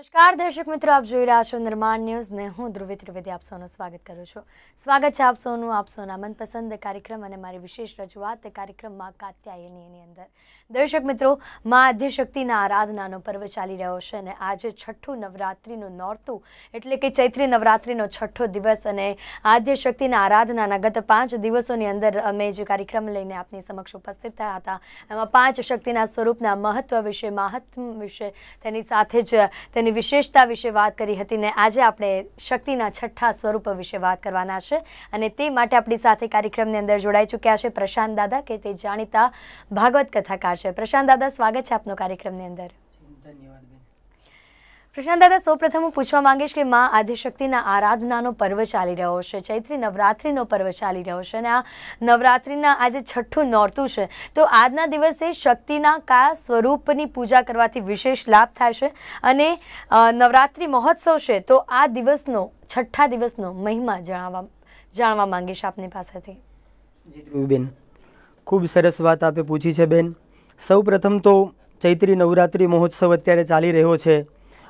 નમસ્કાર, દર્શક મિત્રો, આપ જોઈ રહ્યા છો નિર્માણ ન્યૂઝ ને હું ધ્રુવી ત્રિવેદી આપ સૌનું સ્વાગત કરું છું. સ્વાગત છે આપ સૌનું, આપ સૌના મનપસંદ કાર્યક્રમ અને મારી વિશેષ રજૂઆત કાર્યક્રમમાં કાત્યાયની એની અંદર. દર્શક મિત્રો, મા આદ્યશક્તિના આરાધનાનો પર્વ ચાલી રહ્યો છે અને આજે છઠ્ઠું નવરાત્રિનું નોરતું, એટલે કે ચૈત્રી નવરાત્રિનો છઠ્ઠો દિવસ અને આદ્યશક્તિના આરાધનાના ગત પાંચ દિવસોની અંદર અમે જે કાર્યક્રમ લઈને આપની સમક્ષ ઉપસ્થિત થયા હતા, એમાં પાંચ શક્તિના સ્વરૂપના મહત્વ વિશે, મહાત્મ વિશે, તેની સાથે જ તેની વિશેષતા વિશે વાત કરી હતી ને આજે આપણે શક્તિના છઠ્ઠા સ્વરૂપ વિશે વાત કરવાના છે. અને તે માટે આપણી સાથે કાર્યક્રમની અંદર જોડાઈ ચૂક્યા છે પ્રશાંત દાદા, કે તે જાણીતા ભાગવત કથાકાર છે. પ્રશાંત દાદા, સ્વાગત છે આપનો કાર્યક્રમની અંદર. ધન્યવાદ. પ્રશાંત દાદા, સૌપ્રથમ હું પૂછવા માંગીશ કે મા આદિશક્તિના આરાધનાનો પર્વ ચાલી રહ્યો છે, ચૈત્રી નવરાત્રિનો પર્વ ચાલી રહ્યો છે અને આ નવરાત્રિના આજે છઠ્ઠું નોરતું છે. તો આજના દિવસે શક્તિના કયા સ્વરૂપની પૂજા કરવાથી વિશેષ લાભ થાય છે અને નવરાત્રિ મહોત્સવ છે, તો આ દિવસનો, છઠ્ઠા દિવસનો મહિમા જણાવવા, જાણવા માંગીશ આપની પાસેથી. ધ્રુવીબેન. ખૂબ સરસ વાત આપે પૂછી છે, બેન. સૌ પ્રથમ તો ચૈત્રી નવરાત્રિ મહોત્સવ અત્યારે ચાલી રહ્યો છે.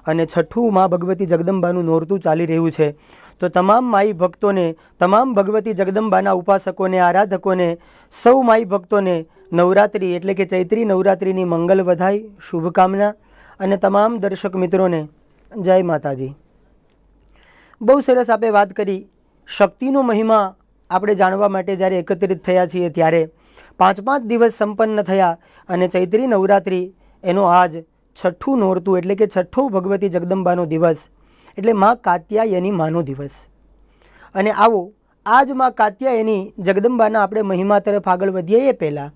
અને છઠ્ઠું મા ભગવતી જગદંબાનું નોરતું ચાલી રહ્યું છે. તો તમામ માઈ ભક્તોને, તમામ ભગવતી જગદંબાના ઉપાસકોને, આરાધકોને, સૌ માઈ ભક્તોને નવરાત્રિ એટલે કે ચૈત્રી નવરાત્રિની મંગલ વધાઈ, શુભકામના અને તમામ દર્શક મિત્રોને જય માતાજી. બહુ સરસ આપે વાત કરી. શક્તિનો મહિમા આપણે જાણવા માટે જ્યારે એકત્રિત થયા છીએ ત્યારે પાંચ પાંચ દિવસ સંપન્ન થયા અને ચૈત્રી નવરાત્રિ એનો આજ છઠ્ઠું નોરતું એટલે કે છઠ્ઠો ભગવતી જગદંબાનો દિવસ એટલે મા કાત્યાયની માનો દિવસ. અને આવો, આજમાં કાત્યાયની જગદંબાના આપણે મહિમા તરફ આગળ વધીએ એ પહેલાં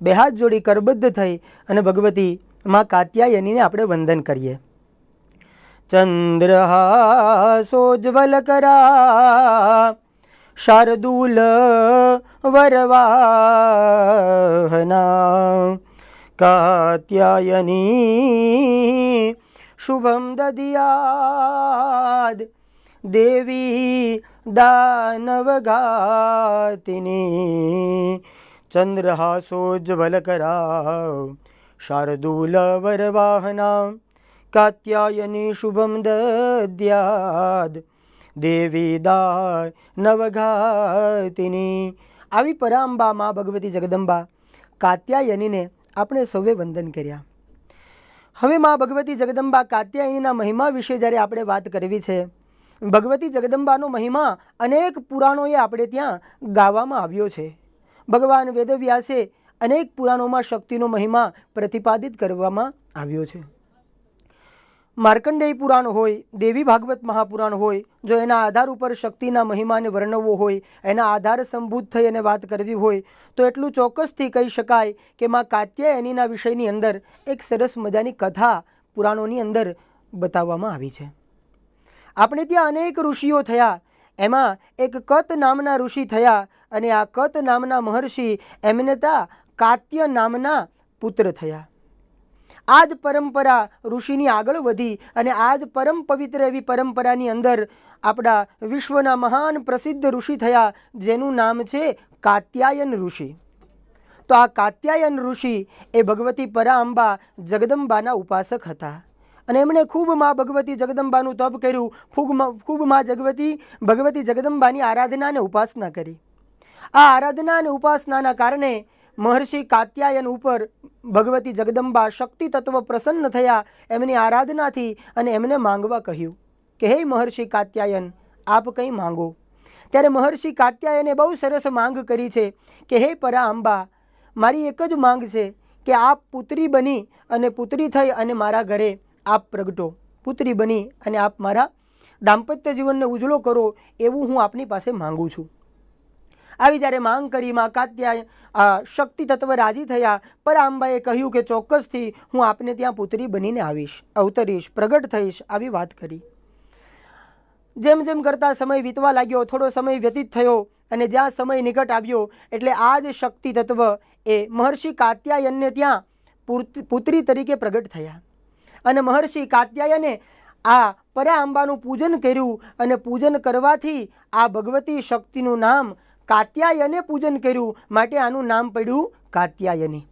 બે હાથ જોડી કરબદ્ધ થઈ અને ભગવતી મા કાત્યાયનીને આપણે વંદન કરીએ. ચંદ્રહાસોજ્જવલ કરા, શાર્દૂલ વરવાહના कात्यायनी शुभं ददियाद् देवी दानवघातिनी चन्द्रहासोज्ज्वलकरा शार्दूलवरवाहना કાત્યાયની શુભમ દદ્યાદ દેવી દા નવઘાતિની આવી પરાંબા મા ભગવતી જગદંબા કાત્યાયનીને આપણે સૌએ વંદન કર્યા. હવે મા ભગવતી જગદંબા કાત્યાયનીના મહિમા વિશે જ્યારે આપણે વાત કરવી છે, ભગવતી જગદંબાનો મહિમા અનેક પુરાણોએ આપણે ત્યાં ગાવામાં આવ્યો છે. ભગવાન વેદવ્યાસે અનેક પુરાણોમાં શક્તિનો મહિમા પ્રતિપાદિત કરવામાં આવ્યો છે. માર્કંડેય પુરાણ હોય, દેવી ભાગવત મહાપુરાણ હોય, જો એના આધાર ઉપર શક્તિના મહિમાને વર્ણવવો હોય, એના આધાર સંભૂત થઈ અને વાત કરવી હોય, તો એટલું ચોક્કસથી કહી શકાય કે માં કાત્યાયનીના વિષયની અંદર એક સરસ મજાની કથા પુરાણોની અંદર બતાવવામાં આવી છે. આપણે ત્યાં અનેક ઋષિઓ થયા, એમાં એક કત નામના ઋષિ થયા અને આ કત નામના મહર્ષિ એમને ત્યાં કાત્ય નામના પુત્ર થયા. આ જ પરંપરા ઋષિની આગળ વધી અને આ જ પરમ પવિત્ર એવી પરંપરાની અંદર આપણા વિશ્વના મહાન પ્રસિદ્ધ ઋષિ થયા, જેનું નામ છે કાત્યાયન ઋષિ. તો આ કાત્યાયન ઋષિ એ ભગવતી પરાંબા જગદંબાના ઉપાસક હતા. અને એમણે ખૂબ મા ભગવતી જગદંબાનું તપ કર્યું, ખૂબ ખૂબમાં જગવતી, ભગવતી જગદંબાની આરાધના અને ઉપાસના કરી. આ આરાધના અને ઉપાસનાના કારણે મહર્ષિ કાત્યાયન ઉપર ભગવતી જગદંબા શક્તિ તત્વ પ્રસન્ન થયા એમની આરાધનાથી અને એમને માંગવા કહ્યું કે, હે મહર્ષિ કાત્યાયન, આપ કંઈ માંગો? ત્યારે મહર્ષિ કાત્યાયને બહુ સરસ માંગ કરી છે કે, હે પરા અંબા મારી એક જ માંગ છે કે આપ પુત્રી બની અને પુત્રી થઈ અને મારા ઘરે આપ પ્રગટો. પુત્રી બની અને આપ મારા દાંપત્ય જીવનને ઉજળો કરો એવું હું આપની પાસે માંગુ છું. આવી જ્યારે માંગ કરી, માં કાત્યાય શક્તિ તત્વ રાજી થયા પર આંબાએ કહ્યું કે ચોક્કસથી હું આપને ત્યાં પુત્રી બનીને આવીશ, અવતરીશ, પ્રગટ થઈશ આવી વાત કરી. જેમ જેમ કરતા સમય વીતવા લાગ્યો, થોડો સમય વ્યતીત થયો અને જ્યાં સમય નિકટ આવ્યો એટલે આ જ શક્તિ તત્વ એ મહર્ષિ કાત્યાયનને ત્યાં પુત્રી તરીકે પ્રગટ થયા. અને મહર્ષિ કાત્યાયને આ પરા અંબાનું પૂજન કર્યું અને પૂજન કરવાથી આ ભગવતી શક્તિનું નામ કાત્યાયને પૂજન કર્યું માટે આનું નામ પડ્યું કાત્યાયની.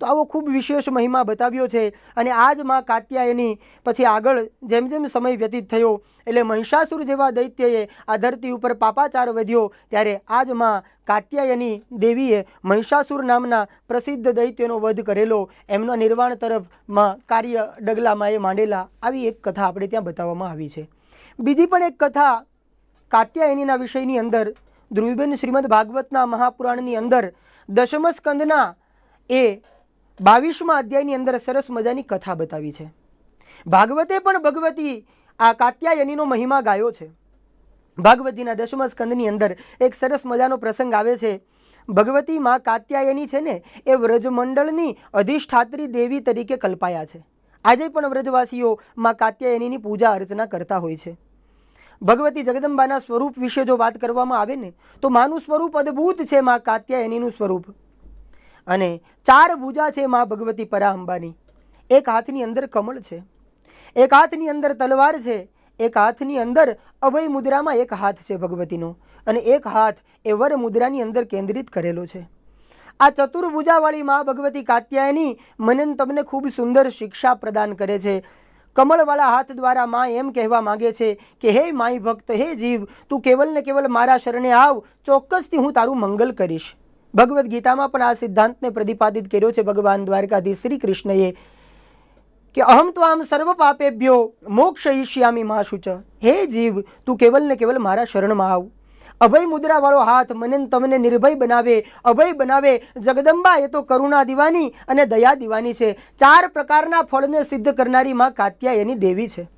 તો આવો ખૂબ વિશેષ મહિમા બતાવ્યો છે અને આ જ માં કાત્યાયની પછી આગળ જેમ જેમ સમય વ્યતીત થયો એટલે મહિષાસુર જેવા દૈત્યએ આ ધરતી ઉપર પાપાચાર વધ્યો ત્યારે આ જ માં કાત્યાયની દેવીએ મહિષાસુર નામના પ્રસિદ્ધ દૈત્યનો વધ કરેલો. એમના નિર્વાણ તરફમાં કાર્ય ડગલામાં એ માંડેલા. આવી એક કથા આપણે ત્યાં બતાવવામાં આવી છે. બીજી પણ એક કથા કાત્યાયનીના વિષયની અંદર ધ્રુવીબેન શ્રીમદ ભાગવતના મહાપુરાણની અંદર દશમ સ્કંદના એ બાવીસમા અધ્યાયની અંદર સરસ મજાની કથા બતાવી છે. ભાગવતે પણ ભગવતી આ કાત્યાયનીનો મહિમા ગાયો છે. ભાગવતીના દશમ સ્કંદની અંદર એક સરસ મજાનો પ્રસંગ આવે છે. ભગવતી માં કાત્યાયની છે ને, એ વ્રજમંડળની અધિષ્ઠાત્રી દેવી તરીકે કલ્પાયા છે. આજે પણ વ્રજવાસીઓ માં કાત્યાયનીની પૂજા અર્ચના કરતા હોય છે. ભગવતી જગદંબાના સ્વરૂપ વિશે જો વાત કરવામાં આવે ને, તો માનું સ્વરૂપ અદ્ભુત છે મા કાત્યાયનીનું સ્વરૂપ. અને ચાર ભુજા છે મા ભગવતી પરાઅંબાની એક હાથની અંદર કમળ છે, એક હાથની અંદર તલવાર છે, એક હાથની અંદર અભય મુદ્રામાં એક હાથ છે ભગવતીનો, અને એક હાથ એ વર મુદ્રાની અંદર કેન્દ્રિત કરેલો છે. આ ચતુર્ભુજાવાળી મા ભગવતી કાત્યાયની મને તમને ખૂબ સુંદર શિક્ષા પ્રદાન કરે છે. કમળવાળા હાથ દ્વારા માં એમ કહેવા માંગે છે કે, હે માઈ ભક્ત, હે જીવ, તું કેવલ ને કેવલ મારા શરણે આવ, ચોક્કસથી હું તારું મંગલ કરીશ. ભગવદ્ ગીતામાં પણ આ સિદ્ધાંતને પ્રતિપાદિત કર્યો છે ભગવાન દ્વારકાધીશ શ્રી કૃષ્ણએ કે, અહમ આમ સર્વ પાપેભ્યો મા શુચ. હે જીવ, તું કેવલ ને કેવલ મારા શરણમાં આવ. અભય મુદ્રાવાળો હાથ મને તમને નિર્ભય બનાવે, અભય બનાવે. જગદંબા, એ તો કરુણા દીવાની અને દયા દીવાની છે. ચાર પ્રકારના ફળને સિદ્ધ કરનારી માં કાત્યાયની દેવી છે.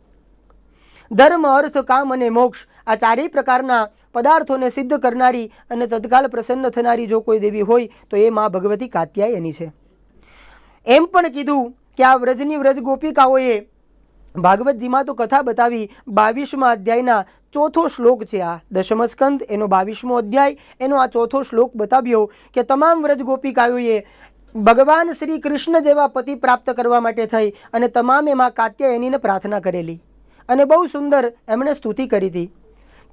ધર્મ, અર્થ, કામ અને મોક્ષ આ ચારેય પ્રકારના પદાર્થોને સિદ્ધ કરનારી અને તત્કાલ પ્રસન્ન થનારી જો કોઈ દેવી હોય, તો એ મા ભગવતી કાત્યાયની છે. એમ પણ કીધું કે આ વ્રજની વ્રજ ગોપિકાઓએ ભાગવતજીમાં તો કથા બતાવી બાવીસમા અધ્યાયના ચોથો શ્લોક છે આ. દશમસ્કંદ એનો બાવીસમો અધ્યાય, એનો આ ચોથો શ્લોક બતાવ્યો કે તમામ વ્રજ ગોપિકાઓએ ભગવાન શ્રી કૃષ્ણ જેવા પતિ પ્રાપ્ત કરવા માટે થઈ અને તમામ એમાં કાત્યાયનીને પ્રાર્થના કરેલી. અને બહુ સુંદર એમણે સ્તુતિ કરી હતી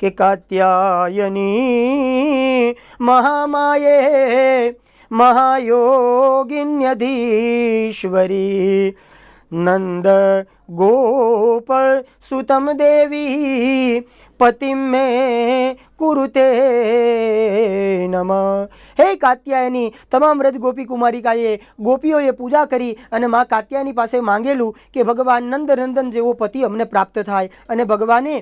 કે કાત્યાયની મહામાયે મહાયોગિન્યધીશ્વરી નંદ ગોપ સુતમ દેવી પતિમ મે કુરુતે નમ. હે કાત્યાયની તમામ વ્રજ ગોપી કુમારિકાએ ગોપીઓએ પૂજા કરી અને મા કાત્યાયની પાસે માંગેલું કે ભગવાન નંદનંદન જેવો પતિ અમને પ્રાપ્ત થાય અને ભગવાને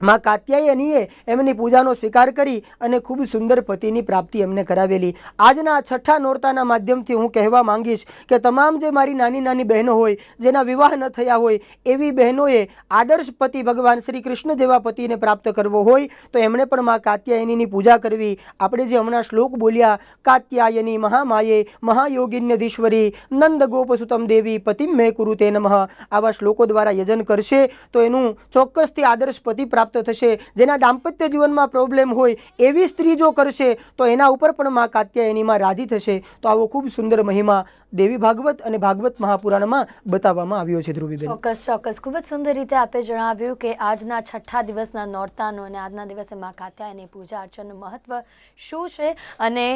માં કાત્યાયનીએ એમની પૂજાનો સ્વીકાર કરી અને ખૂબ સુંદર પતિની પ્રાપ્તિ એમને કરાવેલી. આજના છઠ્ઠા નોરતાના માધ્યમથી હું કહેવા માંગીશ કે તમામ જે મારી નાની નાની બહેનો હોય, જેના વિવાહ ન થયા હોય, એવી બહેનોએ આદર્શ પતિ ભગવાન શ્રી કૃષ્ણ જેવા પતિને પ્રાપ્ત કરવો હોય, તો એમણે પણ માં કાત્યાયનીની પૂજા કરવી. આપણે જે હમણાં શ્લોક બોલ્યા, કાત્યાયની મહામાયે મહાયોગિન્યધીશ્વરી નંદ ગોપસુતમ દેવી પતિમ મેં કુરુ તે નમઃ. આવા શ્લોકો દ્વારા યજન કરશે, તો એનું ચોક્કસથી આદર્શ પતિ પ્રાપ્ત થશે. જેના દાંપત્ય જીવનમાં પ્રોબ્લેમ હોય એવી સ્ત્રી જો કરશે, તો એના ઉપર પણ મા કાત્યાયનીમાં રાજી થશે. તો આવો ખૂબ સુંદર મહિમા દેવી ભાગવત અને ભાગવત મહાપુરાણમાં બતાવવામાં આવ્યો છે ધ્રુવીબેન. ચોક્કસ ચોક્કસ. ખૂબ જ સુંદર રીતે આપે જણાવ્યું કે આજના છઠ્ઠા દિવસના નોરતાનો અને આજના દિવસે મા કાત્યાયની પૂજા અર્ચનનું મહત્વ શું છે અને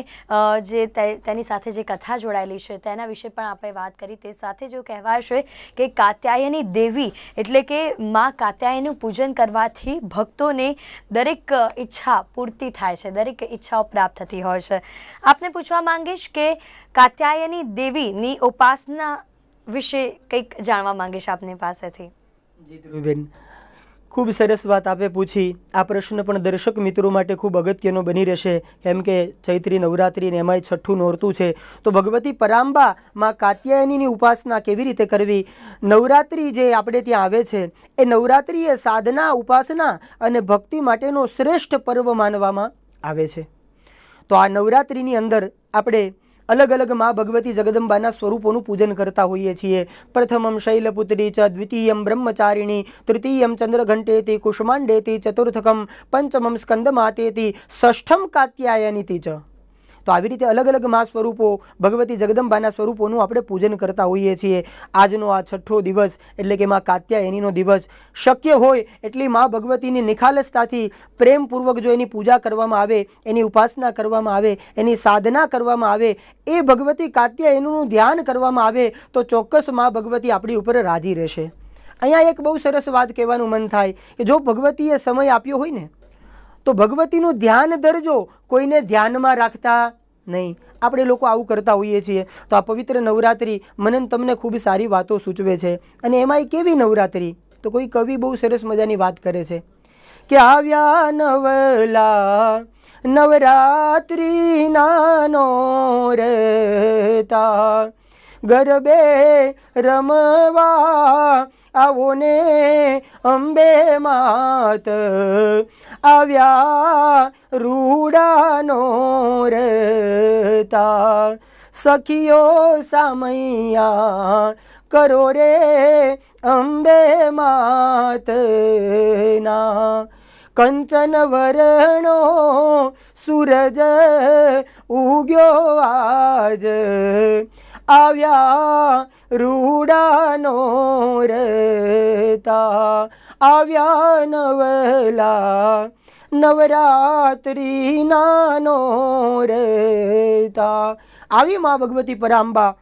જે તેની સાથે જે કથા જોડાયેલી છે તેના વિશે પણ આપણે વાત કરી. તે સાથે જો કહેવાય છે કે કાત્યાયની દેવી એટલે કે મા કાત્યાયનું પૂજન કરવાથી ભક્તોને દરેક ઈચ્છા પૂર્તિ થાય છે, દરેક ઈચ્છાઓ પ્રાપ્ત થતી હોય છે. આપને પૂછવા માંગીશ કે કાત્યાયની દેવીની ઉપાસના વિશે કંઈક જાણવા માંગીશ આપની પાસેથી? જી ધ્રુવીબેન ખૂબ સરસ વાત આપે પૂછી. આ પ્રશ્ન પણ દર્શક મિત્રો માટે ખૂબ અગત્યનો બની રહેશે. કેમ કે ચૈત્રી નવરાત્રિ ને એમાંય છઠ્ઠું નોરતું છે. તો ભગવતી પરાંબા કાત્યાયનીની ઉપાસના કેવી રીતે કરવી? નવરાત્રિ જે આપણે ત્યાં આવે છે, એ નવરાત્રિ એ સાધના, ઉપાસના અને ભક્તિ માટેનો શ્રેષ્ઠ પર્વ માનવામાં આવે છે. તો આ નવરાત્રિની અંદર આપણે અલગ અલગ મા ભગવતી જગદંબાના સ્વરૂપોનું પૂજન કરતા હોઈએ છીએ. પ્રથમમ શૈલપુત્રી ચ, દ્વિતીયમ બ્રહ્મચારિણી, તૃતીયમ ચંદ્રઘંટેતી, કુષ્માંડેતી, ચતુર્થકમ, પંચમમ સ્કંદમાતેતિ, ષષ્ઠમ કાત્યાયનીતિ ચ. તો આવી રીતે અલગ અલગ મા સ્વરૂપો ભગવતી જગદંબાના સ્વરૂપોનું આપણે પૂજન કરતા હોઈએ છીએ. આજનો આ છઠ્ઠો દિવસ એટલે કે મા કાત્યાયનીનો દિવસ શક્ય હોય એટલી મા ભગવતીની નિખાલસતાથી પ્રેમપૂર્વક જો એની પૂજા કરવામાં આવે, એની ઉપાસના કરવામાં આવે, એની સાધના કરવામાં આવે, એ ભગવતી કાત્યાયનીનું ધ્યાન કરવામાં આવે તો ચોક્કસ મા ભગવતી આપણી ઉપર રાજી રહેશે. અહીંયા એક બહુ સરસ વાત કહેવાનું મન થાય કે જો ભગવતીએ સમય આપ્યો હોય ને, તો ભગવતીનું ધ્યાન ધરજો કોઈને ધ્યાનમાં રાખતા નહીં. આપણે લોકો આવું કરતા હોઈએ છીએ. તો આ પવિત્ર નવરાત્રિ મને તમને ખૂબ સારી વાતો સૂચવે છે. અને એમાંય કેવી નવરાત્રિ, તો કોઈ કવિ બહુ સરસ મજાની વાત કરે છે. કે આવ્યા નવલા નવરાત્રિ નાનો રહેતા, ગરબે રમવા આવો ને અંબે માત. આવ્યા રૂડાનો રતા સખીઓ સામૈયા કરો રે અંબે માતના. કંચન વરણો સૂરજ ઉગ્યો આજ. આવ્યા રૂડાનો રતા આવ્યા નવલા નવરાત્રિના નાનો રતા. આવી મા ભગવતી પરાંબા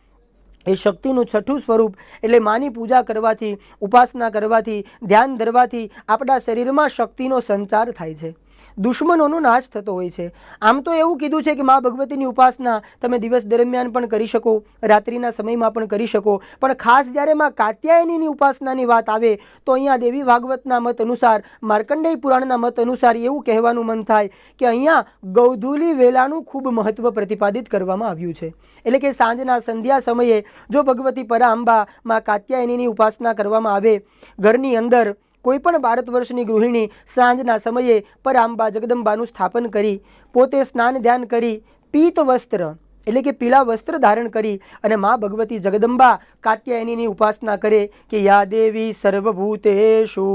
એ શક્તિનું છઠ્ઠું સ્વરૂપ એટલે માની પૂજા કરવાથી, ઉપાસના કરવાથી, ધ્યાન ધરવાથી આપણા શરીરમાં શક્તિનો સંચાર થાય છે. દુશ્મનોનો નાશ થતો હોય છે. આમ તો એવું કીધું છે કે મા ભગવતીની ઉપાસના તમે દિવસ દરમિયાન પણ કરી શકો, રાત્રિના સમયમાં પણ કરી શકો. પણ ખાસ જ્યારે મા કાત્યાયનીની ઉપાસનાની વાત આવે, તો અહીંયા દેવી ભાગવતના મત અનુસાર, માર્કંડેય પુરાણના મત અનુસાર એવું કહેવાનું મન થાય કે અહીંયા ગૌધુલી વેલાનું ખૂબ મહત્ત્વ પ્રતિપાદિત કરવામાં આવ્યું છે. એટલે કે સાંજના સંધ્યા સમયે જો ભગવતી પરાંબા માં કાત્યાયનીની ઉપાસના કરવામાં આવે, ઘરની અંદર કોઈ પણ ભારત વર્ષની ગૃહિણી સાંજના સમયે પરાંબા જગદંબાનું સ્થાપન કરી, પોતે સ્નાન ધ્યાન કરી પીત વસ્ત્ર એટલે કે પીળા વસ્ત્ર ધારણ કરી અને મા ભગવતી જગદંબા કાત્યાયનીની ઉપાસના કરે કે, યા દેવી સર્વભૂતેષુ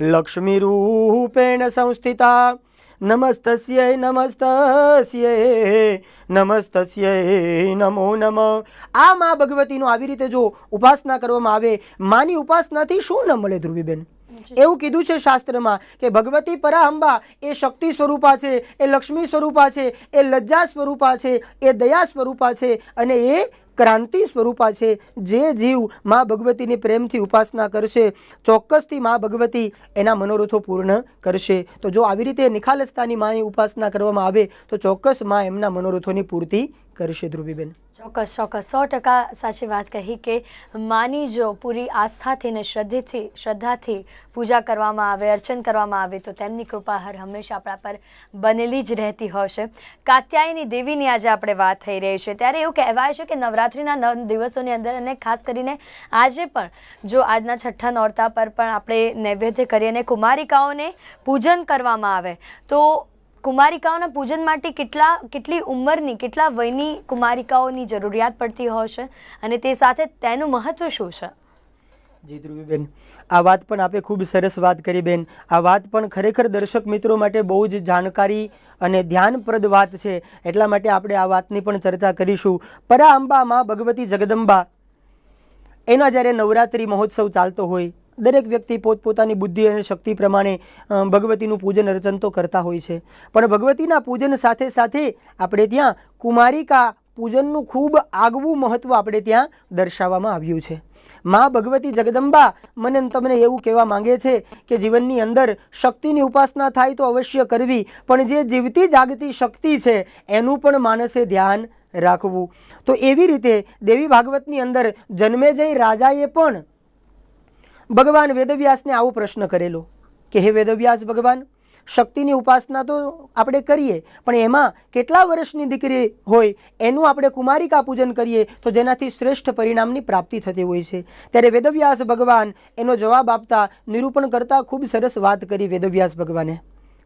લક્ષ્મી રૂપેણ સંસ્થિતા નમસ્તસ્ય નમસ્તસ્ય નમસ્તસ્ય નમો નમ આ મા ભગવતીનો આવી રીતે જો ઉપાસના કરવામાં આવે માની ઉપાસનાથી શું ન મળે ધ્રુવીબેન? એવું કીધું છે શાસ્ત્રમાં કે ભગવતી પરાહંબા એ શક્તિ સ્વરૂપા છે એ લક્ષ્મી સ્વરૂપા છે એ લજ્જા સ્વરૂપા છે એ દયા સ્વરૂપા છે અને એ ક્રાંતિ સ્વરૂપા છે. જે જીવ મા ભગવતીની પ્રેમથી ઉપાસના કરશે, ચોક્કસથી મા ભગવતી એના મનોરથો પૂર્ણ કરશે. તો જો આવી રીતે નિખાલસતાની માની ઉપાસના કરવામાં આવે, તો ચોક્કસ મા એમના મનોરથોની પૂર્તિ કરશે ધ્રુવીબેન? ચોક્કસ ચોક્કસ. સો ટકા સાચી વાત કહી કે માની જો પૂરી આસ્થાથી ને શ્રદ્ધેથી, શ્રદ્ધાથી પૂજા કરવામાં આવે, અર્ચન કરવામાં આવે, તો તેમની કૃપા હર હંમેશા આપણા પર બનેલી જ રહેતી હશે કાત્યાયની દેવીની આજે આપણે વાત થઈ રહી છે. ત્યારે એવું કહેવાય છે કે નવરાત્રિના નવ દિવસોની અંદર અને ખાસ કરીને આજે પણ જો આજના છઠ્ઠા નોરતા પર પણ આપણે નૈવેદ્ય કરીએ અને કુમારિકાઓને પૂજન કરવામાં આવે, તો કુમારિકાઓના પૂજન માટે કેટલા, કેટલી ઉંમરની, કેટલા વયની કુમારિકાઓની જરૂરિયાત પડતી હોય છે અને તે સાથે તેનું મહત્વ શું છે? જી, ધ્રુવીબેન, આ વાત પણ આપે ખૂબ સરસ વાત કરી, બેન. આ વાત પણ ખરેખર દર્શક મિત્રો માટે બહુ જ જાણકારી અને ધ્યાનપ્રદ વાત છે. એટલા માટે આપણે આ વાતની પણ ચર્ચા કરીશું. પરા અંબા માં ભગવતી જગદંબા. એના જ્યારે નવરાત્રિ મહોત્સવ ચાલતો હોય દરેક વ્યક્તિ પોતપોતાની બુદ્ધિ અને શક્તિ પ્રમાણે ભગવતીનું પૂજન અર્ચન તો કરતા હોય છે. પણ ભગવતીના પૂજન સાથે સાથે આપણે ત્યાં કુમારિકા પૂજનનું ખૂબ આગવું મહત્ત્વ આપણે ત્યાં દર્શાવવામાં આવ્યું છે. મા ભગવતી જગદંબા મને તમને એવું કહેવા માંગે છે કે જીવનની અંદર શક્તિની ઉપાસના થાય તો અવશ્ય કરવી, પણ જે જીવતી જાગતી શક્તિ છે એનું પણ માણસે ધ્યાન રાખવું. તો એવી રીતે દેવી ભાગવતની અંદર જન્મેજય રાજાએ પણ ભગવાન વેદવ્યાસને આવો પ્રશ્ન કરેલો કે હે વેદવ્યાસ ભગવાન, શક્તિની ઉપાસના તો આપણે કરીએ, પણ એમાં કેટલા વર્ષની દીકરી હોય એનું આપણે કુમારિકા પૂજન કરીએ તો જેનાથી શ્રેષ્ઠ પરિણામની પ્રાપ્તિ થતી હોય છે. ત્યારે વેદવ્યાસ ભગવાન એનો જવાબ આપતા નિરૂપણ કરતા ખૂબ સરસ વાત કરી વેદવ્યાસ ભગવાને.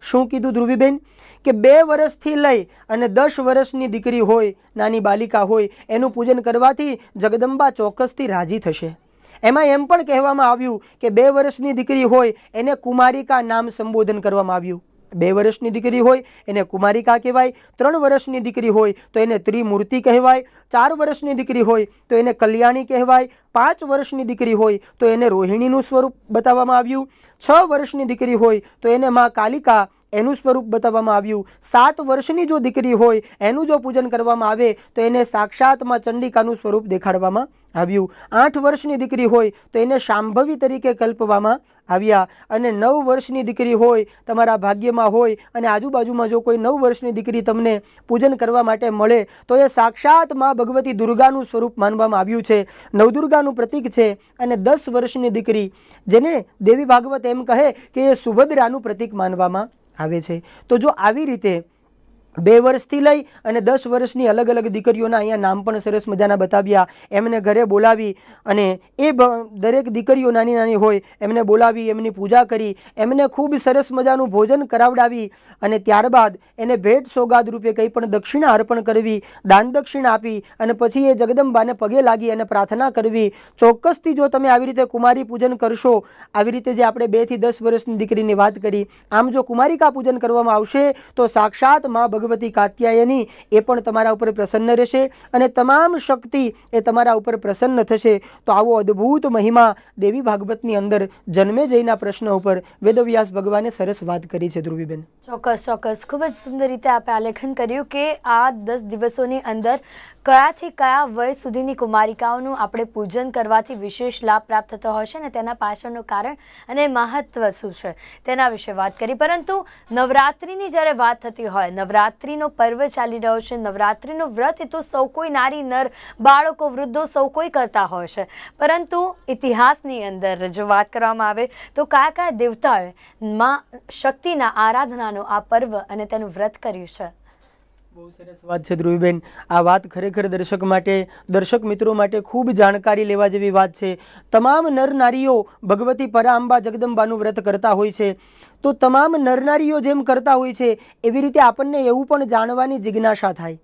શું કીધું ધ્રુવીબેન? કે બે વર્ષથી લઈ અને દસ વર્ષની દીકરી હોય, નાની બાલિકા હોય, એનું પૂજન કરવાથી જગદંબા ચોક્કસથી રાજી થશે. એમાં એમ પણ કહેવામાં આવ્યું કે બે વર્ષની દીકરી હોય, એને કુમારિકા નામ સંબોધન કરવામાં આવ્યું. બે વર્ષની દીકરી હોય, એને કુમારિકા કહેવાય. ત્રણ વર્ષની દીકરી હોય, તો એને ત્રિમૂર્તિ કહેવાય. ચાર વર્ષની દીકરી હોય, તો એને કલ્યાણી કહેવાય. પાંચ વર્ષની દીકરી હોય, તો એને રોહિણીનું સ્વરૂપ બતાવવામાં આવ્યું. છ વર્ષની દીકરી હોય, તો એને મા કાલિકા એનું સ્વરૂપ બતાવવામાં આવ્યું. સાત વર્ષની જો દીકરી હોય, એનું જો પૂજન કરવામાં આવે, તો એને સાક્ષાતમાં ચંડિકાનું સ્વરૂપ દેખાડવામાં આવ્યું. આઠ વર્ષની દીકરી હોય, તો એને શાંભવી તરીકે કલ્પવામાં આવ્યા. અને નવ વર્ષની દીકરી હોય, તમારા ભાગ્યમાં હોય, અને આજુબાજુમાં જો કોઈ નવ વર્ષની દીકરી તમને પૂજન કરવા માટે મળે, તો એ સાક્ષાતમાં ભગવતી દુર્ગાનું સ્વરૂપ માનવામાં આવ્યું છે. નવદુર્ગાનું પ્રતીક છે અને દસ વર્ષની દીકરી, જેને દેવી ભાગવત એમ કહે કે એ સુભદ્રાનું પ્રતીક માનવામાં આવે છે. તો જો આવી રીતે બે વર્ષથી લઈ અને દસ વર્ષની અલગ અલગ દીકરીઓના અહીંયા નામ પણ સરસ મજાના બતાવ્યા. એમને ઘરે બોલાવી અને એ દરેક દીકરીઓ નાની નાની હોય, એમને બોલાવી, એમની પૂજા કરી, એમને ખૂબ સરસ મજાનું ભોજન કરાવડાવી અને ત્યારબાદ એને ભેટ સોગાદ રૂપે કંઈ પણ દક્ષિણા અર્પણ કરવી, દાન દક્ષિણા આપી અને પછી એ જગદંબાને પગે લાગી અને પ્રાર્થના કરવી. ચોક્કસથી જો તમે આવી રીતે કુમારી પૂજન કરશો, આવી રીતે જે આપણે બેથી દસ વર્ષની દીકરીની વાત કરી, આમ જો કુમારિકા પૂજન કરવામાં આવશે, તો સાક્ષાત મા ભગવતી કાત્યાયની એ પણ તમારા ઉપર પ્રસન્ન રહેશે અને તમામ શક્તિ એ તમારા ઉપર પ્રસન્ન થશે. તો આવો અદ્ભુત મહિમા દેવી ભાગવતની અંદર જન્મે જઈના પ્રશ્ન ઉપર વેદવ્યાસ ભગવાને સરસ વાત કરી છે ધ્રુવીબેન. ચોક્કસ ચોક્કસ. ખૂબ જ સુંદર રીતે આપે આલેખન કર્યું કે આ દસ દિવસોની અંદર કયાથી કયા વય સુધીની કુમારિકાઓનું આપણે પૂજન કરવાથી વિશેષ લાભ પ્રાપ્ત થતો હોય છે અને તેના પાછળનું કારણ અને મહત્વ શું છે તેના વિશે વાત કરી. પરંતુ નવરાત્રિની જ્યારે વાત થતી હોય નવરાત્રિનો પર્વ ચાલી રહ્યો છે. નવરાત્રિનું વ્રત એ તો સૌ કોઈ નારી નર, બાળકો, વૃદ્ધો સૌ કોઈ કરતા હોય છે. પરંતુ ઇતિહાસની અંદર જો વાત કરવામાં આવે તો કયા કયા દેવતાઓએ માં શક્તિના આરાધનાનો આ પર્વ અને તેનું વ્રત કર્યું છે. બહુ સરસ વાત છે ધ્રુવીબેન. આ વાત ખરેખર દર્શક માટે, દર્શક મિત્રો માટે ખૂબ જાણકારી લેવા જેવી વાત છે. તમામ નર નારીઓ ભગવતી પરાંબા જગદંબાનું વ્રત કરતા હોય છે. તો તમામ નર નારીઓ જેમ કરતા હોય છે, એવી રીતે આપણને એવું પણ જાણવાની જિજ્ઞાસા થાય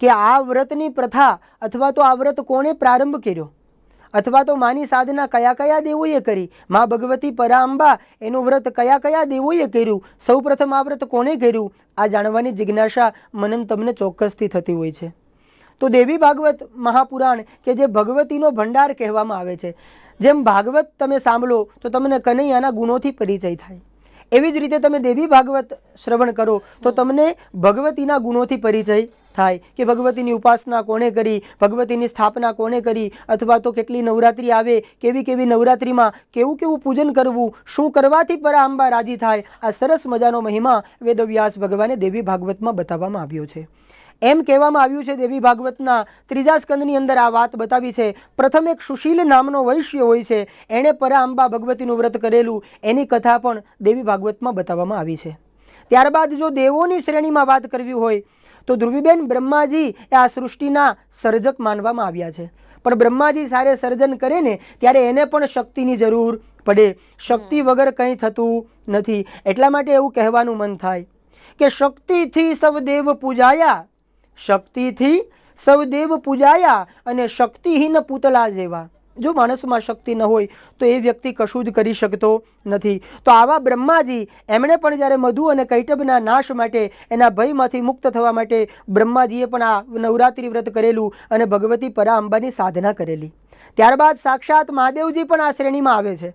કે આ વ્રતની પ્રથા અથવા તો આ વ્રત કોણે પ્રારંભ કર્યો? અથવા તો માની સાધના કયા કયા દેવોએ કરી? મા ભગવતી પરાંબા એનું વ્રત કયા કયા દેવોએ કર્યું? સૌપ્રથમ આ વ્રત કોણે કર્યું? આ જાણવાની જિજ્ઞાસા મનન તમને ચોક્કસથી થતી હોય છે. તો દેવી ભાગવત મહાપુરાણ કે જે ભગવતીનો ભંડાર કહેવામાં આવે છે. જેમ ભાગવત તમે સાંભળો, તો તમને કનૈયાના ગુણોથી પરિચય થાય. એવી જ રીતે તમે દેવી ભાગવત શ્રવણ કરો, તો તમને ભગવતીના ગુણોથી પરિચય થાય કે ભગવતીની ઉપાસના કોણે કરી, ભગવતીની સ્થાપના કોણે કરી, અથવા તો કેટલી નવરાત્રિ આવે, કેવી કેવી નવરાત્રિમાં કેવું કેવું પૂજન કરવું, શું કરવાથી પરા અંબા રાજી થાય, આ સરસ મજાનો મહિમા વેદવ્યાસ ભગવાને દેવી ભાગવતમાં બતાવવામાં આવ્યો છે. એમ કહેવામાં આવ્યું છે દેવી ભાગવતના ત્રીજા સ્કંદની અંદર આ વાત બતાવી છે. પ્રથમ એક સુશીલ નામનો વૈશ્ય હોય છે. એણે પરાંબા ભગવતીનું વ્રત કરેલું. એની કથા પણ દેવી ભાગવતમાં બતાવવામાં આવી છે. ત્યારબાદ જો દેવોની શ્રેણીમાં વાત કરવી હોય તો ધ્રુવીબેન બ્રહ્માજી એ આ સૃષ્ટિના સર્જક માનવામાં આવ્યા છે. પણ બ્રહ્માજી સારે સર્જન કરે ને ત્યારે એને પણ શક્તિની જરૂર પડે. શક્તિ વગર કંઈ થતું નથી. એટલા માટે એવું કહેવાનું મન થાય કે શક્તિથી સૌ દેવ પૂજાયા શક્તિથી સૌ દેવ પૂજાયા અને શક્તિહીન પૂતળા જેવા. જો માણસમાં શક્તિ ન હોય, તો એ વ્યક્તિ કશું જ કરી શકતો નથી. તો આવા બ્રહ્માજી એમણે પણ જ્યારે મધુ અને કૈટબના નાશ માટે એના ભયમાંથી મુક્ત થવા માટે બ્રહ્માજીએ પણ આ નવરાત્રિ વ્રત કરેલું અને ભગવતી પરા અંબાની સાધના કરેલી. ત્યારબાદ સાક્ષાત મહાદેવજી પણ આ શ્રેણીમાં આવે છે.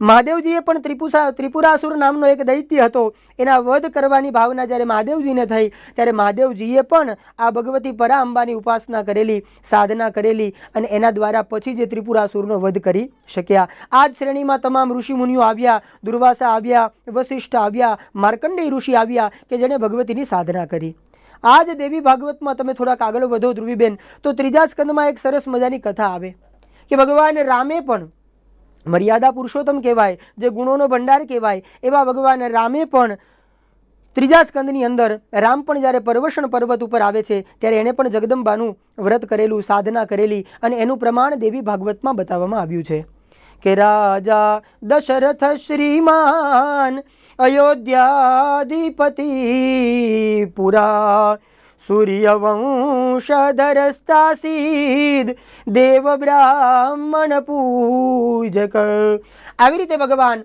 મહાદેવજીએ પણ ત્રિપુસા ત્રિપુરાસુર નામનો એક દૈત્ય હતો. એના વધ કરવાની ભાવના જ્યારે મહાદેવજીને થઈ, ત્યારે મહાદેવજીએ પણ આ ભગવતી પરા અંબાની ઉપાસના કરેલી, સાધના કરેલી અને એના દ્વારા પછી જે ત્રિપુરાસુરનો વધ કરી શક્યા. આ જ શ્રેણીમાં તમામ ઋષિમુનિઓ આવ્યા, દુર્વાસા આવ્યા વશિષ્ઠ આવ્યા, માર્કંડેય ઋષિ આવ્યા કે જેણે ભગવતીની સાધના કરી. આ જ દેવી ભાગવતમાં તમે થોડાક આગળ વધો ધ્રુવીબેન, તો ત્રીજા સ્કંદમાં એક સરસ મજાની કથા આવે કે ભગવાન રામે પણ મર્યાદા પુરુષોત્તમ કહેવાય, જે ગુણોનો ભંડાર કહેવાય, એવા ભગવાન રામે પણ ત્રીજા સ્કંદની અંદર રામ પણ જ્યારે પર્વષણ પર્વત ઉપર આવે છે, ત્યારે એણે પણ જગદંબાનું વ્રત કરેલું, સાધના કરેલી અને એનું પ્રમાણ દેવી ભાગવતમાં બતાવવામાં આવ્યું છે. કે રાજા દશરથ શ્રીમાન અયોધ્યાધિપતિ પુરા સૂર્યવંશધરસ્તાસીદ દેવ બ્રાહ્મણ પૂજક આવી રીતે ભગવાન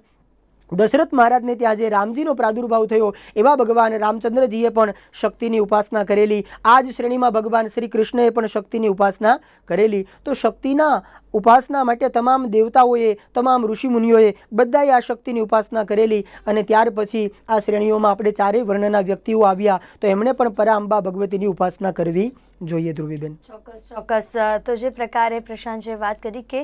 દશરથ મહારાજને ત્યાં જે રામજીનો પ્રાદુર્ભાવ થયો, એવા ભગવાન રામચંદ્રજીએ પણ શક્તિની ઉપાસના કરેલી. આ જ શ્રેણીમાં ભગવાન શ્રી કૃષ્ણએ પણ શક્તિની ઉપાસના કરેલી. તો શક્તિના ઉપાસના માટે તમામ દેવતાઓએ, તમામ ઋષિમુનિઓએ બધાએ આ શક્તિની ઉપાસના કરેલી અને ત્યાર પછી આ શ્રેણીઓમાં આપણે ચારેય વર્ણના વ્યક્તિઓ આવ્યા તો એમણે પણ પરાંબા ભગવતીની ઉપાસના કરવી જોઈએ, ધ્રુવીબેન. ચોક્કસ ચોક્કસ. તો જે પ્રકારે પ્રશાંતજીએ વાત કરી કે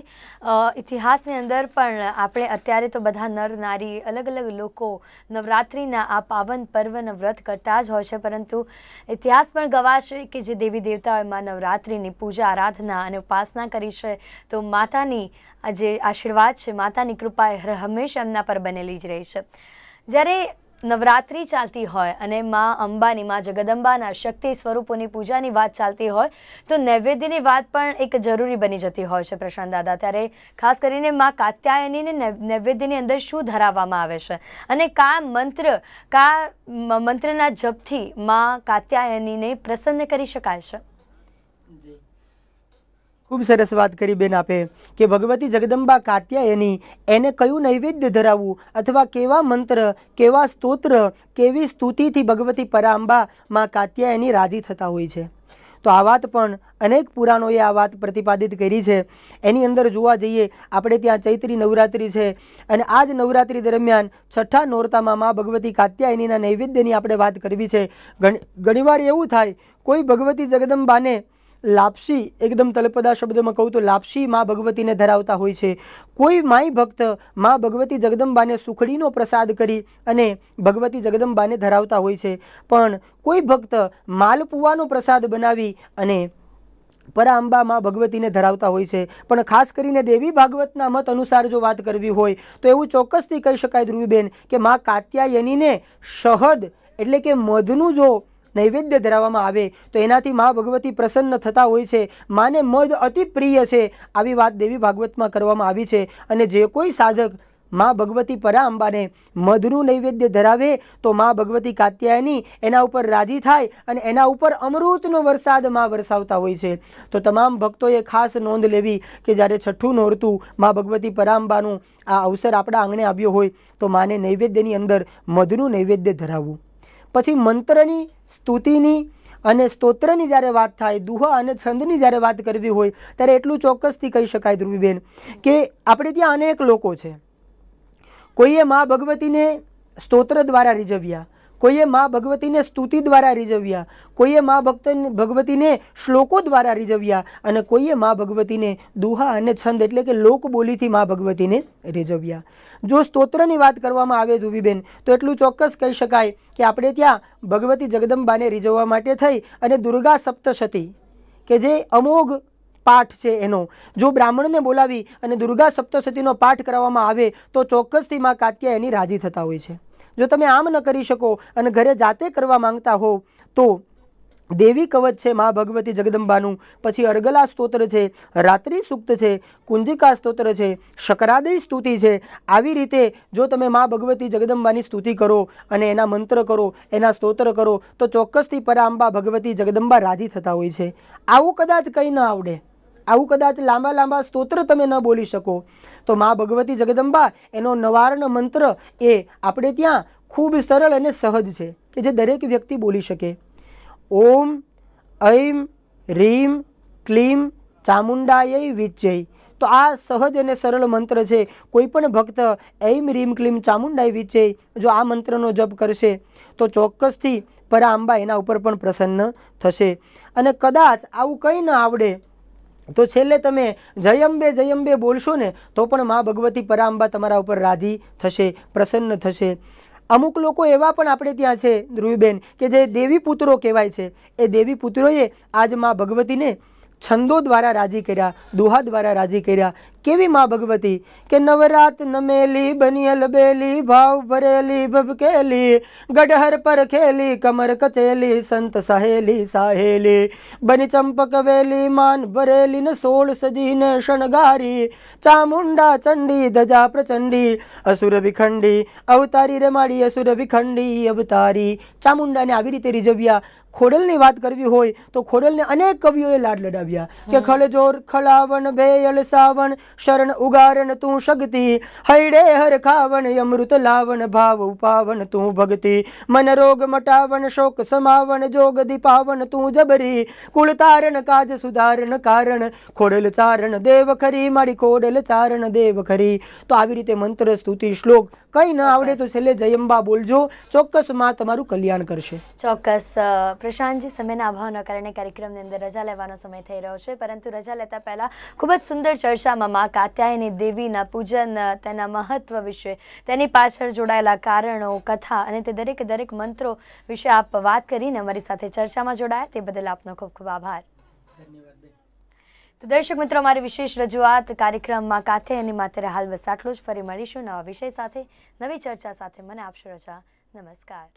ઇતિહાસની અંદર પણ આપણે અત્યારે તો બધા નર નારી, અલગ અલગ લોકો નવરાત્રિના આ પાવન પર્વનો વ્રત કરતા જ હોય છે, પરંતુ ઇતિહાસ પણ ગવાશે કે જે દેવી દેવતાઓમાં નવરાત્રિની પૂજા, આરાધના અને ઉપાસના કરી છે, તો માતાની આ જે આશીર્વાદ છે, માતાની કૃપા હંમેશા એમના પર બનેલી જ રહી છે. જ્યારે નવરાત્રિ ચાલતી હોય અને માં અંબાની, માં જગદંબાના શક્તિ સ્વરૂપોની પૂજાની વાત ચાલતી હોય, તો નૈવેદ્યની વાત પણ એક જરૂરી બની જતી હોય છે પ્રશાંત દાદા. ત્યારે ખાસ કરીને માં કાત્યાયનીને નૈવેદ્યની અંદર શું ધરાવવામાં આવે છે? અને કા મંત્ર, કા મંત્રના જપથી માં કાત્યાયનીને પ્રસન્ન કરી શકાય છે? ખૂબ સરસ વાત કરી બેન આપે કે ભગવતી જગદંબા કાત્યાયની એને કયું નૈવેદ્ય ધરાવવું અથવા કેવા મંત્ર, કેવા સ્તોત્ર, કેવી સ્તુતિથી ભગવતી પરાંબા માં કાત્યાયની રાજી થતા હોય છે. તો આ વાત પણ અનેક પુરાણોએ આ વાત પ્રતિપાદિત કરી છે. એની અંદર જોવા જઈએ, આપણે ત્યાં ચૈત્રી નવરાત્રિ છે અને આ જ નવરાત્રિ દરમિયાન છઠ્ઠા નોરતામાં મા ભગવતી કાત્યાયનીના નૈવેદ્યની આપણે વાત કરવી છે. ઘણી ઘણીવાર એવું થાય, કોઈ ભગવતી જગદંબાને લાપસી, એકદમ તલપદા શબ્દમાં કહું તો લાપસી મા ભગવતીને ધરાવતા હોય છે. કોઈ માઈ ભક્ત મા ભગવતી જગદંબાને સુખડીનો પ્રસાદ કરી અને ભગવતી જગદંબાને ધરાવતા હોય છે. પણ કોઈ ભક્ત માલપુવાનો પ્રસાદ બનાવી અને પરાંબા માં ભગવતીને ધરાવતા હોય છે. પણ ખાસ કરીને દેવી ભાગવતના મત અનુસાર જો વાત કરવી હોય, તો એવું ચોક્કસથી કહી શકાય ધ્રુવીબેન કે મા કાત્યાયનીને શહદ એટલે કે મધનું જો નૈવેદ્ય ધરાવવામાં આવે, તો એનાથી મા ભગવતી પ્રસન્ન થતા હોય છે. માને મધ અતિ પ્રિય છે. આવી વાત દેવી ભાગવતમાં કરવામાં આવી છે. અને જે કોઈ સાધક મા ભગવતી પરા અંબાને મધનું નૈવેદ્ય ધરાવે, તો મા ભગવતી કાત્યાયની એના ઉપર રાજી થાય અને એના ઉપર અમૃતનો વરસાદ મા વરસાવતા હોય છે. તો તમામ ભક્તોએ ખાસ નોંધ લેવી કે જ્યારે છઠ્ઠું નોરતું મા ભગવતી પરાંબાનું આ અવસર આપણા આંગણે આવ્યો હોય, તો માને નૈવેદ્યની અંદર મધનું નૈવેદ્ય ધરાવવું. પછી મંત્રની સ્તુતિની અને સ્તોત્રની જ્યારે વાત થાય, દુહા અને છંદની જ્યારે વાત કરવી હોય, ત્યારે એટલું ચોક્કસથી કહી શકાય ધ્રુવીબેન, કે આપણે ત્યાં અનેક લોકો છે. કોઈએ મા ભગવતીને સ્તોત્ર દ્વારા રીઝવ્યા કોઈએ મા ભગવતીને સ્તુતિ દ્વારા રીઝવ્યા, કોઈએ મા ભક્ત ભગવતીને શ્લોકો દ્વારા રીઝવ્યા અને કોઈએ મા ભગવતીને દુહા અને છંદ એટલે કે લોકબોલીથી મા ભગવતીને રીઝવ્યા. જો સ્તોત્રની વાત કરવામાં આવે ધુવીબેન, તો એટલું ચોક્કસ કહી શકાય કે આપણે ત્યાં ભગવતી જગદંબાને રીઝવવા માટે થઈ અને દુર્ગા સપ્તશતી, કે જે અમોઘ પાઠ છે એનો, જો બ્રાહ્મણને બોલાવી અને દુર્ગા સપ્તશતીનો પાઠ કરવામાં આવે તો ચોક્કસથી મા કાત્યા એની રાજી થતા હોય છે. જો તમે આમ ન કરી શકો અને ઘરે જાતે કરવા માંગતા હો, તો દેવી કવચ છે મા ભગવતી જગદંબાનું. પછી અર્ગલા સ્તોત્ર છે, રાત્રિ સૂક્ત છે, કુંજિકા સ્તોત્ર છે શકરાદય સ્તુતિ છે. આવી રીતે જો તમે મા ભગવતી જગદંબાની સ્તુતિ કરો અને એના મંત્ર કરો, એના સ્તોત્ર કરો, તો ચોક્કસથી પરાંબા ભગવતી જગદંબા રાજી થતા હોય છે. આવું કદાચ કંઈ ન આવડે. આવું કદાચ લાંબા લાંબા સ્તોત્ર તમે ન બોલી શકો. તો મા ભગવતી જગદંબા, એનો નવાર્ણ મંત્ર એ આપણે ત્યાં ખૂબ સરળ અને સહજ છે કે જે દરેક વ્યક્તિ બોલી શકે. ઓમ, ઐમ, રીમ, ક્લીમ, ચામુંડાય વિજય તો આ સહજ અને સરળ મંત્ર છે. કોઈ પણ ભક્ત ઐમ, રીમ, ક્લીમ, ચામુંડાય વિચય જો આ મંત્રનો જપ કરશે, તો ચોક્કસથી પરા અંબા એના ઉપર પણ પ્રસન્ન થશે. અને કદાચ આવું કંઈ ન આવડે તો છેલ્લે તમે જયંબે જયંબે બોલશો ને, તો પણ મા ભગવતી પરાંબા તમારા ઉપર રાજી થશે, પ્રસન્ન થશે. અમુક લોકો એવા પણ આપણે ત્યાં છે ધ્રુવીબેન કે જે દેવી પુત્રો કહેવાય છે. એ દેવી પુત્રોએ આજ મા ભગવતીને છંદો દ્વારા રાજી કર્યા, દુહા દ્વારા રાજી કર્યા. કેવી મા ભગવતી? કે નવરાત નમેલી, બનિયલ બેલી, ભાવ ભરેલી ભબકેલી ગઢહર પર ખેલી, કમર કચેલી, સંત સહેલી, સાહેલી. બની ચંપક વેલી, માન ભરેલી, ને સોળ સજીને શણગારી. ચામુંડા ચંડી, ધજા પ્રચંડી, અસુર વિખંડી. અવતારી રમાડી, અસુર વિખંડી, અવતારી. ચામુંડાને આવી રીતે રીઝવ્યા. ખોડલની વાત કરવી હોય તો ખોડલને અનેક કવિઓએ લાડ લડાવ્યા. કે ખલજોર ખલાવણ ભેયલ સાવણ શરણ ઉગારણ તું શક્તિ હૈડે હર ખાવણ અમૃત લાવણ ભાવ ઉપાવન તું ભક્તિ મન રોગ મટાવણ શોક સમાવણ જોગ દીપાવન તું જબરી. કુળ તારણ કાજ સુધારણ કારણ. ખોડલ ચારણ દેવ ખરી મારી ખોડલ ચારણ દેવ ખરી તો આવી રીતે મંત્ર સ્તુતિ શ્લોક કઈ ન આવડે તો છેલ્લે જયંબા બોલજો. ચોક્કસમાં તમારું કલ્યાણ કરશે. ચોક્કસ પ્રશાંતજી, સમયના અભાવના કારણે કાર્યક્રમની અંદર રજા લેવાનો સમય થઈ રહ્યો છે, પરંતુ રજા લેતા પહેલાં ખૂબ જ સુંદર ચર્ચામાં મા કાત્યાયની દેવીના પૂજન, તેના મહત્વ વિશે, તેની પાછળ જોડાયેલા કારણો, કથા અને તે દરેક દરેક મંત્રો વિશે આપ વાત કરીને અમારી સાથે ચર્ચામાં જોડાયા. તે બદલ આપનો ખૂબ ખૂબ આભાર. તો દર્શક મિત્રો, અમારી વિશેષ રજૂઆત કાર્યક્રમમાં કાત્યાયની માત્ર હાલ બસ આટલું જ. ફરી મળીશું નવા વિષય સાથે. નવી ચર્ચા સાથે મને આપશો રજા. નમસ્કાર.